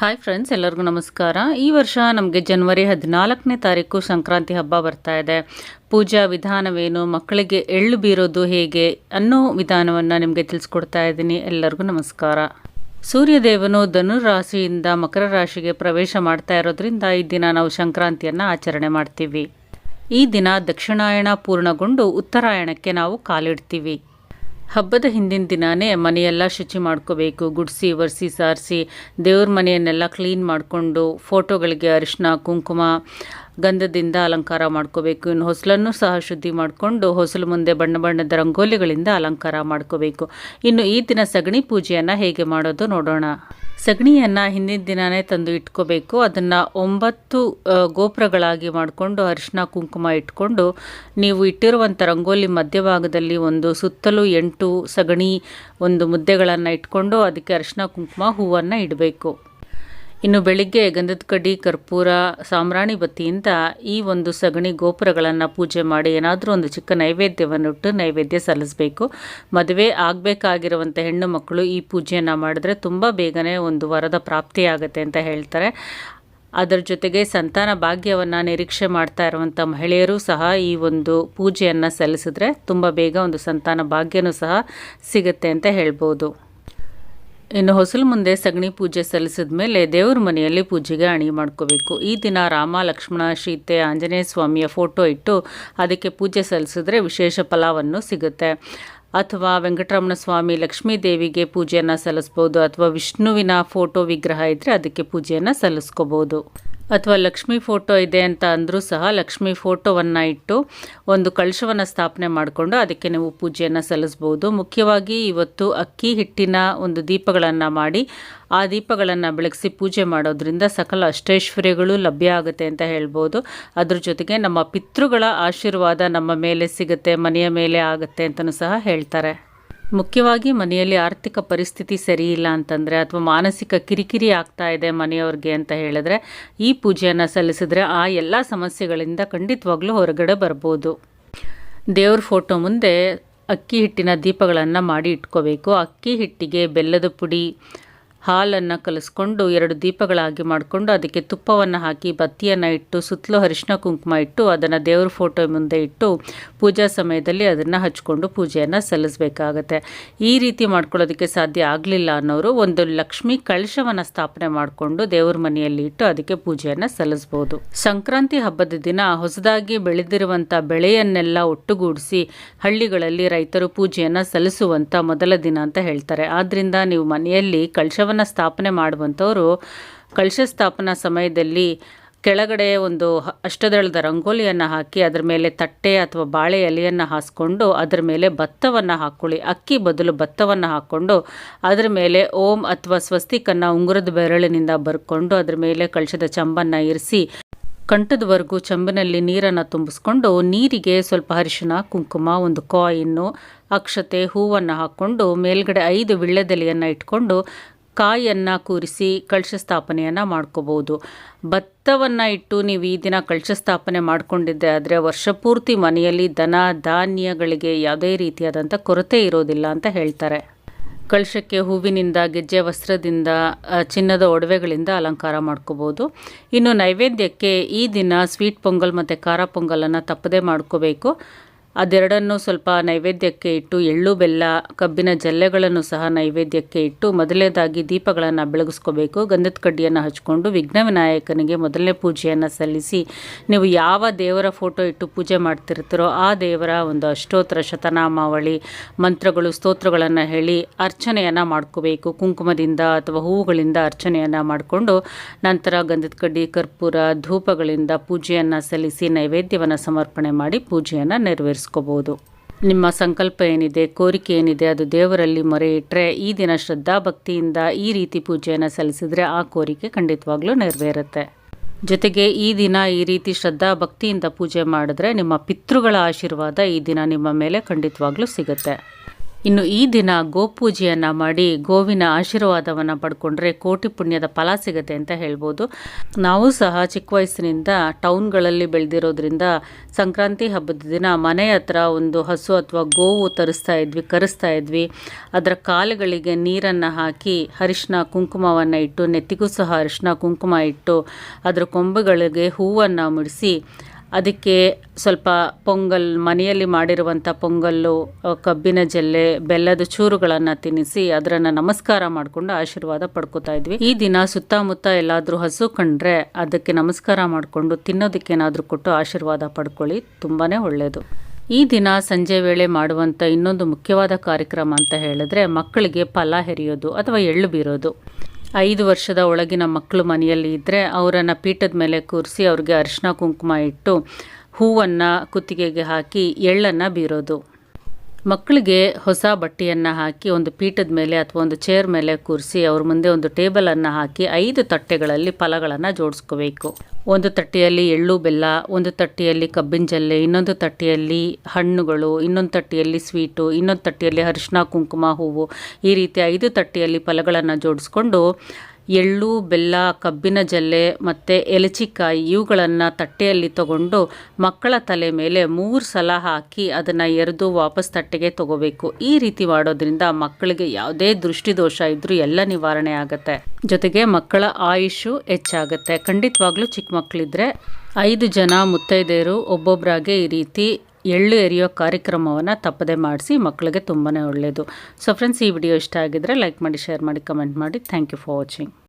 Hi friends ಎಲ್ಲರಿಗೂ ನಮಸ್ಕಾರ. ಈ ವರ್ಷ ನಮಗೆ ಜನವರಿ ಹದಿನಾಲ್ಕನೇ ತಾರೀಕು ಸಂಕ್ರಾಂತಿ ಹಬ್ಬ ಬರ್ತಾ ಇದೆ. ಪೂಜಾ ವಿಧಾನವೇನು, ಮಕ್ಕಳಿಗೆ ಎಳ್ಳು ಬೀರೋದು ಹೇಗೆ ಅನ್ನೋ ವಿಧಾನವನ್ನು ನಿಮಗೆ ತಿಳಿಸ್ಕೊಡ್ತಾ ಇದ್ದೀನಿ. ಎಲ್ಲರಿಗೂ ನಮಸ್ಕಾರ. ಸೂರ್ಯದೇವನು ಧನು ರಾಶಿಯಿಂದ ಮಕರ ರಾಶಿಗೆ ಪ್ರವೇಶ ಮಾಡ್ತಾ ಇರೋದ್ರಿಂದ ಈ ದಿನ ನಾವು ಸಂಕ್ರಾಂತಿಯನ್ನು ಆಚರಣೆ ಮಾಡ್ತೀವಿ. ಈ ದಿನ ದಕ್ಷಿಣಾಯಣ ಪೂರ್ಣಗೊಂಡು ಉತ್ತರಾಯಣಕ್ಕೆ ನಾವು ಕಾಲಿಡ್ತೀವಿ. ಹಬ್ಬದ ಹಿಂದಿನ ದಿನಾನೇ ಮನೆಯೆಲ್ಲ ಶುಚಿ ಮಾಡ್ಕೋಬೇಕು. ಗುಡಿಸಿ, ಒರೆಸಿ, ಸಾರಿಸಿ ದೇವ್ರ ಮನೆಯನ್ನೆಲ್ಲ ಕ್ಲೀನ್ ಮಾಡಿಕೊಂಡು ಫೋಟೋಗಳಿಗೆ ಅರಿಶಿನ ಕುಂಕುಮ, ಗಂಧದಿಂದ ಅಲಂಕಾರ ಮಾಡ್ಕೋಬೇಕು. ಇನ್ನು ಹೊಸಲನ್ನು ಸಹ ಶುದ್ಧಿ ಮಾಡಿಕೊಂಡು ಹೊಸಲು ಮುಂದೆ ಬಣ್ಣ ಬಣ್ಣದ ರಂಗೋಲಿಗಳಿಂದ ಅಲಂಕಾರ ಮಾಡ್ಕೋಬೇಕು. ಇನ್ನು ಈ ದಿನ ಸಗಣಿ ಪೂಜೆಯನ್ನು ಹೇಗೆ ಮಾಡೋದು ನೋಡೋಣ. ಸಗಣಿಯನ್ನು ಹಿಂದಿನ ದಿನವೇ ತಂದು ಇಟ್ಕೋಬೇಕು. ಅದನ್ನು ಒಂಬತ್ತು ಗೋಪುರಗಳಾಗಿ ಮಾಡಿಕೊಂಡು ಅರಿಶಿನ, ಕುಂಕುಮ ಇಟ್ಕೊಂಡು ನೀವು ಇಟ್ಟಿರುವಂಥ ರಂಗೋಲಿ ಮಧ್ಯಭಾಗದಲ್ಲಿ ಒಂದು ಸುತ್ತಲೂ ಎಂಟು ಸಗಣಿ ಒಂದು ಮುದ್ದೆಗಳನ್ನು ಇಟ್ಕೊಂಡು ಅದಕ್ಕೆ ಅರಿಶಿನ, ಕುಂಕುಮ, ಹೂವನ್ನು ಇಡಬೇಕು. ಇನ್ನು ಬೆಳಿಗ್ಗೆ ಗಂಧದ ಕಡ್ಡಿ ಕರ್ಪೂರ ಸಾಮ್ರಾಣಿ ಬತ್ತಿಯಿಂದ ಈ ಒಂದು ಸಗಣಿ ಗೋಪುರಗಳನ್ನು ಪೂಜೆ ಮಾಡಿ ಏನಾದರೂ ಒಂದು ಚಿಕ್ಕ ನೈವೇದ್ಯವನ್ನು ಇಟ್ಟು ನೈವೇದ್ಯ ಸಲ್ಲಿಸಬೇಕು. ಮದುವೆ ಆಗಬೇಕಾಗಿರುವಂಥ ಹೆಣ್ಣು ಮಕ್ಕಳು ಈ ಪೂಜೆಯನ್ನು ಮಾಡಿದ್ರೆ ತುಂಬ ಬೇಗನೆ ಒಂದು ವರದ ಪ್ರಾಪ್ತಿಯಾಗುತ್ತೆ ಅಂತ ಹೇಳ್ತಾರೆ. ಅದರ ಜೊತೆಗೆ ಸಂತಾನ ಭಾಗ್ಯವನ್ನು ನಿರೀಕ್ಷೆ ಮಾಡ್ತಾ ಇರುವಂಥ ಮಹಿಳೆಯರು ಸಹ ಈ ಒಂದು ಪೂಜೆಯನ್ನು ಸಲ್ಲಿಸಿದ್ರೆ ತುಂಬ ಬೇಗ ಒಂದು ಸಂತಾನ ಭಾಗ್ಯನೂ ಸಹ ಸಿಗುತ್ತೆ ಅಂತ ಹೇಳ್ಬೋದು. ಇನ್ನು ಹೊಸಲು ಮುಂದೆ ಸಗಣಿ ಪೂಜೆ ಸಲ್ಲಿಸಿದ ಮೇಲೆ ದೇವರ ಮನೆಯಲ್ಲಿ ಪೂಜೆಗೆ ಅಣಿ ಮಾಡ್ಕೋಬೇಕು. ಈ ದಿನ ರಾಮ, ಲಕ್ಷ್ಮಣ, ಸೀತೆ, ಆಂಜನೇಯ ಸ್ವಾಮಿಯ ಫೋಟೋ ಇಟ್ಟು ಅದಕ್ಕೆ ಪೂಜೆ ಸಲ್ಲಿಸಿದ್ರೆ ವಿಶೇಷ ಫಲವನ್ನು ಸಿಗುತ್ತೆ. ಅಥವಾ ವೆಂಕಟರಮಣ ಸ್ವಾಮಿ ಲಕ್ಷ್ಮೀ ದೇವಿಗೆ ಪೂಜೆಯನ್ನು ಸಲ್ಲಿಸ್ಬೋದು ಅಥವಾ ವಿಷ್ಣುವಿನ ಫೋಟೋ ವಿಗ್ರಹ ಇದ್ದರೆ ಅದಕ್ಕೆ ಪೂಜೆಯನ್ನು ಸಲ್ಲಿಸ್ಕೋಬೋದು. ಅಥವಾ ಲಕ್ಷ್ಮಿ ಫೋಟೋ ಇದೆ ಅಂತ ಅಂದರೂ ಸಹ ಲಕ್ಷ್ಮಿ ಫೋಟೋವನ್ನು ಇಟ್ಟು ಒಂದು ಕಳಶವನ್ನು ಸ್ಥಾಪನೆ ಮಾಡಿಕೊಂಡು ಅದಕ್ಕೆ ನೀವು ಪೂಜೆಯನ್ನು ಸಲ್ಲಿಸ್ಬೋದು. ಮುಖ್ಯವಾಗಿ ಇವತ್ತು ಅಕ್ಕಿ ಹಿಟ್ಟಿನ ಒಂದು ದೀಪಗಳನ್ನು ಮಾಡಿ ಆ ದೀಪಗಳನ್ನು ಬೆಳಗಿಸಿ ಪೂಜೆ ಮಾಡೋದ್ರಿಂದ ಸಕಲ ಅಷ್ಟೈಶ್ವರ್ಯಗಳು ಲಭ್ಯ ಆಗುತ್ತೆ ಅಂತ ಹೇಳ್ಬೋದು. ಅದ್ರ ಜೊತೆಗೆ ನಮ್ಮ ಪಿತೃಗಳ ಆಶೀರ್ವಾದ ನಮ್ಮ ಮೇಲೆ ಸಿಗುತ್ತೆ, ಮನೆಯ ಮೇಲೆ ಆಗುತ್ತೆ ಅಂತಲೂ ಸಹ ಹೇಳ್ತಾರೆ. ಮುಖ್ಯವಾಗಿ ಮನೆಯಲ್ಲಿ ಆರ್ಥಿಕ ಪರಿಸ್ಥಿತಿ ಸರಿ ಇಲ್ಲ ಅಂತಂದರೆ ಅಥವಾ ಮಾನಸಿಕ ಕಿರಿಕಿರಿ ಆಗ್ತಾ ಇದೆ ಮನೆಯವ್ರಿಗೆ ಅಂತ ಹೇಳಿದ್ರೆ ಈ ಪೂಜೆಯನ್ನು ಸಲ್ಲಿಸಿದ್ರೆ ಆ ಎಲ್ಲ ಸಮಸ್ಯೆಗಳಿಂದ ಖಂಡಿತವಾಗ್ಲೂ ಹೊರಗಡೆ ಬರ್ಬೋದು. ದೇವ್ರ ಫೋಟೋ ಮುಂದೆ ಅಕ್ಕಿ ಹಿಟ್ಟಿನ ದೀಪಗಳನ್ನು ಮಾಡಿ ಇಟ್ಕೋಬೇಕು. ಅಕ್ಕಿ ಹಿಟ್ಟಿಗೆ ಬೆಲ್ಲದ ಪುಡಿ ಹಾಲನ್ನು ಕಲಿಸ್ಕೊಂಡು ಎರಡು ದೀಪಗಳಾಗಿ ಮಾಡಿಕೊಂಡು ಅದಕ್ಕೆ ತುಪ್ಪವನ್ನು ಹಾಕಿ, ಬತ್ತಿಯನ್ನು ಇಟ್ಟು, ಸುತ್ತಲೂ ಅರಿಶಿನ ಕುಂಕುಮ ಇಟ್ಟು, ಅದನ್ನು ದೇವ್ರ ಫೋಟೋ ಮುಂದೆ ಇಟ್ಟು ಪೂಜಾ ಸಮಯದಲ್ಲಿ ಅದನ್ನು ಹಚ್ಕೊಂಡು ಪೂಜೆಯನ್ನು ಸಲ್ಲಿಸಬೇಕಾಗತ್ತೆ. ಈ ರೀತಿ ಮಾಡ್ಕೊಳ್ಳೋದಕ್ಕೆ ಸಾಧ್ಯ ಆಗಲಿಲ್ಲ ಅನ್ನೋರು ಒಂದು ಲಕ್ಷ್ಮಿ ಕಳಶವನ್ನು ಸ್ಥಾಪನೆ ಮಾಡಿಕೊಂಡು ದೇವ್ರ ಮನೆಯಲ್ಲಿ ಇಟ್ಟು ಅದಕ್ಕೆ ಪೂಜೆಯನ್ನು ಸಲ್ಲಿಸ್ಬೋದು. ಸಂಕ್ರಾಂತಿ ಹಬ್ಬದ ದಿನ ಹೊಸದಾಗಿ ಬೆಳೆದಿರುವಂಥ ಬೆಳೆಯನ್ನೆಲ್ಲ ಒಟ್ಟುಗೂಡಿಸಿ ಹಳ್ಳಿಗಳಲ್ಲಿ ರೈತರು ಪೂಜೆಯನ್ನು ಸಲ್ಲಿಸುವಂಥ ಮೊದಲ ದಿನ ಅಂತ ಹೇಳ್ತಾರೆ. ಆದ್ದರಿಂದ ನೀವು ಮನೆಯಲ್ಲಿ ಕಳಶವನ್ನು ಸ್ಥಾಪನೆ ಮಾಡುವಂಥವರು ಕಳಶ ಸ್ಥಾಪನಾ ಸಮಯದಲ್ಲಿ ಕೆಳಗಡೆ ಒಂದು ಅಷ್ಟದಳದ ರಂಗೋಲಿಯನ್ನು ಹಾಕಿ ಅದರ ಮೇಲೆ ತಟ್ಟೆ ಅಥವಾ ಬಾಳೆ ಎಲೆಯನ್ನು ಹಾಸ್ಕೊಂಡು ಅದರ ಮೇಲೆ ಭತ್ತವನ್ನು ಹಾಕ್ಕೊಳ್ಳಿ ಅಕ್ಕಿ ಬದಲು ಭತ್ತವನ್ನು ಹಾಕ್ಕೊಂಡು ಅದರ ಮೇಲೆ ಓಂ ಅಥವಾ ಸ್ವಸ್ತಿಕನ್ನು ಉಂಗುರದ ಬೆರಳಿನಿಂದ ಬರ್ಕೊಂಡು ಅದರ ಮೇಲೆ ಕಳಶದ ಚಂಬನ್ನು ಇರಿಸಿ ಕಂಠದವರೆಗೂ ಚಂಬಿನಲ್ಲಿ ನೀರನ್ನು ತುಂಬಿಸ್ಕೊಂಡು ನೀರಿಗೆ ಸ್ವಲ್ಪ ಅರಿಶಿನ ಕುಂಕುಮ, ಒಂದು ಕಾಯಿನ್ನು, ಅಕ್ಷತೆ, ಹೂವನ್ನು ಹಾಕ್ಕೊಂಡು ಮೇಲ್ಗಡೆ ಐದು ವಿಳ್ಳೆದೆಲೆಯನ್ನು ಇಟ್ಕೊಂಡು ಕಾಯನ್ನು ಕೂರಿಸಿ ಕಳಶ ಸ್ಥಾಪನೆಯನ್ನು ಮಾಡ್ಕೋಬೋದು ಭತ್ತವನ್ನು ಇಟ್ಟು ನೀವು ಈ ದಿನ ಕಳಶ ಸ್ಥಾಪನೆ ಮಾಡ್ಕೊಂಡಿದ್ದೆ ಆದರೆ ವರ್ಷಪೂರ್ತಿ ಮನೆಯಲ್ಲಿ ದನ ಧಾನ್ಯಗಳಿಗೆ ಯಾವುದೇ ರೀತಿಯಾದಂಥ ಕೊರತೆ ಇರೋದಿಲ್ಲ ಅಂತ ಹೇಳ್ತಾರೆ. ಕಳಶಕ್ಕೆ ಹೂವಿನಿಂದ, ಗೆಜ್ಜೆ ವಸ್ತ್ರದಿಂದ ಚಿನ್ನದ ಒಡವೆಗಳಿಂದ ಅಲಂಕಾರ ಮಾಡ್ಕೋಬೋದು ಇನ್ನು ನೈವೇದ್ಯಕ್ಕೆ ಈ ದಿನ ಸ್ವೀಟ್ ಪೊಂಗಲ್ ಮತ್ತು ಖಾರ ಪೊಂಗಲನ್ನು ತಪ್ಪದೇ ಮಾಡ್ಕೋಬೇಕು. ಅದೆರಡನ್ನು ಸ್ವಲ್ಪ ನೈವೇದ್ಯಕ್ಕೆ ಇಟ್ಟು ಎಳ್ಳು, ಬೆಲ್ಲ, ಕಬ್ಬಿನ ಜಲ್ಲೆಗಳನ್ನು ಸಹ ನೈವೇದ್ಯಕ್ಕೆ ಇಟ್ಟು ಮೊದಲನೇದಾಗಿ ದೀಪಗಳನ್ನು ಬೆಳಗಿಸ್ಕೋಬೇಕು. ಗಂಧದ ಕಡ್ಡಿಯನ್ನು ಹಚ್ಕೊಂಡು ವಿಘ್ನ ವಿನಾಯಕನಿಗೆ ಮೊದಲನೇ ಪೂಜೆಯನ್ನು ಸಲ್ಲಿಸಿ ನೀವು ಯಾವ ದೇವರ ಫೋಟೋ ಇಟ್ಟು ಪೂಜೆ ಮಾಡ್ತಿರ್ತೀರೋ ಆ ದೇವರ ಒಂದು ಅಷ್ಟೋತ್ತರ ಶತನಾಮಾವಳಿ, ಮಂತ್ರಗಳು, ಸ್ತೋತ್ರಗಳನ್ನು ಹೇಳಿ ಅರ್ಚನೆಯನ್ನು ಮಾಡ್ಕೋಬೇಕು. ಕುಂಕುಮದಿಂದ ಅಥವಾ ಹೂವುಗಳಿಂದ ಅರ್ಚನೆಯನ್ನು ಮಾಡಿಕೊಂಡು ನಂತರ ಗಂಧದ ಕಡ್ಡಿ, ಕರ್ಪೂರ, ಧೂಪಗಳಿಂದ ಪೂಜೆಯನ್ನು ಸಲ್ಲಿಸಿ ನೈವೇದ್ಯವನ್ನು ಸಮರ್ಪಣೆ ಮಾಡಿ ಪೂಜೆಯನ್ನು ನೆರವೇರಿಸ್ಕೋಬೋದು ನಿಮ್ಮ ಸಂಕಲ್ಪ ಏನಿದೆ, ಕೋರಿಕೆ ಏನಿದೆ, ಅದು ದೇವರಲ್ಲಿ ಮೊರೆ ಇಟ್ಟರೆ ಈ ದಿನ ಶ್ರದ್ಧಾ ಭಕ್ತಿಯಿಂದ ಈ ರೀತಿ ಪೂಜೆಯನ್ನು ಸಲ್ಲಿಸಿದರೆ ಆ ಕೋರಿಕೆ ಖಂಡಿತವಾಗ್ಲೂ ನೆರವೇರುತ್ತೆ. ಜೊತೆಗೆ ಈ ದಿನ ಈ ರೀತಿ ಶ್ರದ್ಧಾ ಭಕ್ತಿಯಿಂದ ಪೂಜೆ ಮಾಡಿದ್ರೆ ನಿಮ್ಮ ಪಿತೃಗಳ ಆಶೀರ್ವಾದ ಈ ದಿನ ನಿಮ್ಮ ಮೇಲೆ ಖಂಡಿತವಾಗ್ಲೂ ಸಿಗುತ್ತೆ. ಇನ್ನು ಈ ದಿನ ಗೋಪೂಜೆಯನ್ನು ಮಾಡಿ ಗೋವಿನ ಆಶೀರ್ವಾದವನ್ನು ಪಡ್ಕೊಂಡ್ರೆ ಕೋಟಿ ಪುಣ್ಯದ ಫಲ ಸಿಗುತ್ತೆ ಅಂತ ಹೇಳ್ಬೋದು. ನಾವು ಸಹ ಚಿಕ್ಕ ವಯಸ್ಸಿನಿಂದ ಟೌನ್ಗಳಲ್ಲಿ ಬೆಳೆದಿರೋದ್ರಿಂದ ಸಂಕ್ರಾಂತಿ ಹಬ್ಬದ ದಿನ ಮನೆ ಹತ್ರ ಒಂದು ಹಸು ಅಥವಾ ಗೋವು ತರಿಸ್ತಾ ಇದ್ವಿ, ಕರೆಸ್ತಾ ಇದ್ವಿ. ಅದರ ಕಾಲುಗಳಿಗೆ ನೀರನ್ನು ಹಾಕಿ ಅರಿಶಿನ ಕುಂಕುಮವನ್ನು ಇಟ್ಟು, ನೆತ್ತಿಗೂ ಸಹ ಅರಿಶಿನ ಕುಂಕುಮ ಇಟ್ಟು, ಅದರ ಕೊಂಬುಗಳಿಗೆ ಹೂವನ್ನು ಮುಡಿಸಿ ಅದಕ್ಕೆ ಸ್ವಲ್ಪ ಪೊಂಗಲ್, ಮನೆಯಲ್ಲಿ ಮಾಡಿರುವಂಥ ಪೊಂಗಲ್ಲು ಕಬ್ಬಿನ ಜಲ್ಲೆ, ಬೆಲ್ಲದ ಚೂರುಗಳನ್ನು ತಿನ್ನಿಸಿ ಅದರನ್ನು ನಮಸ್ಕಾರ ಮಾಡಿಕೊಂಡು ಆಶೀರ್ವಾದ ಪಡ್ಕೋತಾ ಇದ್ವಿ. ಈ ದಿನ ಸುತ್ತಮುತ್ತ ಎಲ್ಲಾದರೂ ಹಸು ಕಂಡ್ರೆ ಅದಕ್ಕೆ ನಮಸ್ಕಾರ ಮಾಡಿಕೊಂಡು ತಿನ್ನೋದಕ್ಕೇನಾದರೂ ಕೊಟ್ಟು ಆಶೀರ್ವಾದ ಪಡ್ಕೊಳ್ಳಿ. ತುಂಬಾ ಒಳ್ಳೆಯದು ಈ ದಿನ ಸಂಜೆ ವೇಳೆ ಮಾಡುವಂಥ ಇನ್ನೊಂದು ಮುಖ್ಯವಾದ ಕಾರ್ಯಕ್ರಮ ಅಂತ ಹೇಳಿದ್ರೆ ಮಕ್ಕಳಿಗೆ ಫಲ ಹೆರಿಯೋದು ಅಥವಾ ಎಳ್ಳು ಬೀರೋದು. ಐದು ವರ್ಷದ ಒಳಗಿನ ಮಕ್ಕಳು ಮನೆಯಲ್ಲಿ ಇದ್ದರೆ ಅವರನ್ನು ಪೀಠದ ಮೇಲೆ ಕೂರಿಸಿ ಅವ್ರಿಗೆ ಅರಿಶಿನ ಕುಂಕುಮ ಇಟ್ಟು ಹೂವನ್ನು ಕುತ್ತಿಗೆಗೆ ಹಾಕಿ ಎಳ್ಳನ್ನು ಬೀರೋದು. ಮಕ್ಕಳಿಗೆ ಹೊಸ ಬಟ್ಟೆಯನ್ನು ಹಾಕಿ, ಒಂದು ಪೀಠದ ಮೇಲೆ ಅಥವಾ ಒಂದು ಚೇರ್ ಮೇಲೆ ಕೂರಿಸಿ, ಅವ್ರ ಮುಂದೆ ಒಂದು ಟೇಬಲನ್ನು ಹಾಕಿ, ಐದು ತಟ್ಟೆಗಳಲ್ಲಿ ಫಲಗಳನ್ನು ಜೋಡಿಸ್ಕೋಬೇಕು. ಒಂದು ತಟ್ಟೆಯಲ್ಲಿ ಎಳ್ಳು, ಬೆಲ್ಲ, ಒಂದು ತಟ್ಟೆಯಲ್ಲಿ ಕಬ್ಬಿನ ಜಲ್ಲೆ, ಇನ್ನೊಂದು ತಟ್ಟೆಯಲ್ಲಿ ಹಣ್ಣುಗಳು, ಇನ್ನೊಂದು ತಟ್ಟೆಯಲ್ಲಿ ಸ್ವೀಟು ಇನ್ನೊಂದು ತಟ್ಟೆಯಲ್ಲಿ ಅರಿಶಿನ ಕುಂಕುಮ, ಹೂವು, ಈ ರೀತಿ ಐದು ತಟ್ಟೆಯಲ್ಲಿ ಫಲಗಳನ್ನು ಜೋಡಿಸ್ಕೊಂಡು ಎಳ್ಳು, ಬೆಲ್ಲ, ಕಬ್ಬಿನ ಜಲ್ಲೆ ಮತ್ತು ಎಲಚಿಕಾಯಿ ಇವುಗಳನ್ನು ತಟ್ಟೆಯಲ್ಲಿ ತಗೊಂಡು ಮಕ್ಕಳ ತಲೆ ಮೇಲೆ ಮೂರು ಸಲ ಹಾಕಿ ಅದನ್ನು ಎರೆದು ವಾಪಸ್ ತಟ್ಟೆಗೆ ತಗೋಬೇಕು. ಈ ರೀತಿ ಮಾಡೋದ್ರಿಂದ ಮಕ್ಕಳಿಗೆ ಯಾವುದೇ ದೃಷ್ಟಿದೋಷ ಇದ್ದರೂ ಎಲ್ಲ ನಿವಾರಣೆ ಆಗುತ್ತೆ. ಜೊತೆಗೆ ಮಕ್ಕಳ ಆಯುಷು ಹೆಚ್ಚಾಗುತ್ತೆ. ಖಂಡಿತವಾಗ್ಲೂ ಚಿಕ್ಕ ಮಕ್ಕಳಿದ್ರೆ ಐದು ಜನ ಮುತ್ತೈದೆಯರು ಒಬ್ಬೊಬ್ಬರಾಗೆ ಈ ರೀತಿ ಎಳ್ಳು ಎರಿಯೋ ಕಾರ್ಯಕ್ರಮವನ್ನು ತಪ್ಪದೆ ಮಾಡಿಸಿ ಮಕ್ಕಳಿಗೆ ತುಂಬಾ ಒಳ್ಳೆಯದು ಸೊ ಫ್ರೆಂಡ್ಸ್ ಈ ವಿಡಿಯೋ ಇಷ್ಟ ಆಗಿದ್ರೆ ಲೈಕ್ ಮಾಡಿ ಶೇರ್ ಮಾಡಿ ಕಮೆಂಟ್ ಮಾಡಿ. Thank you for watching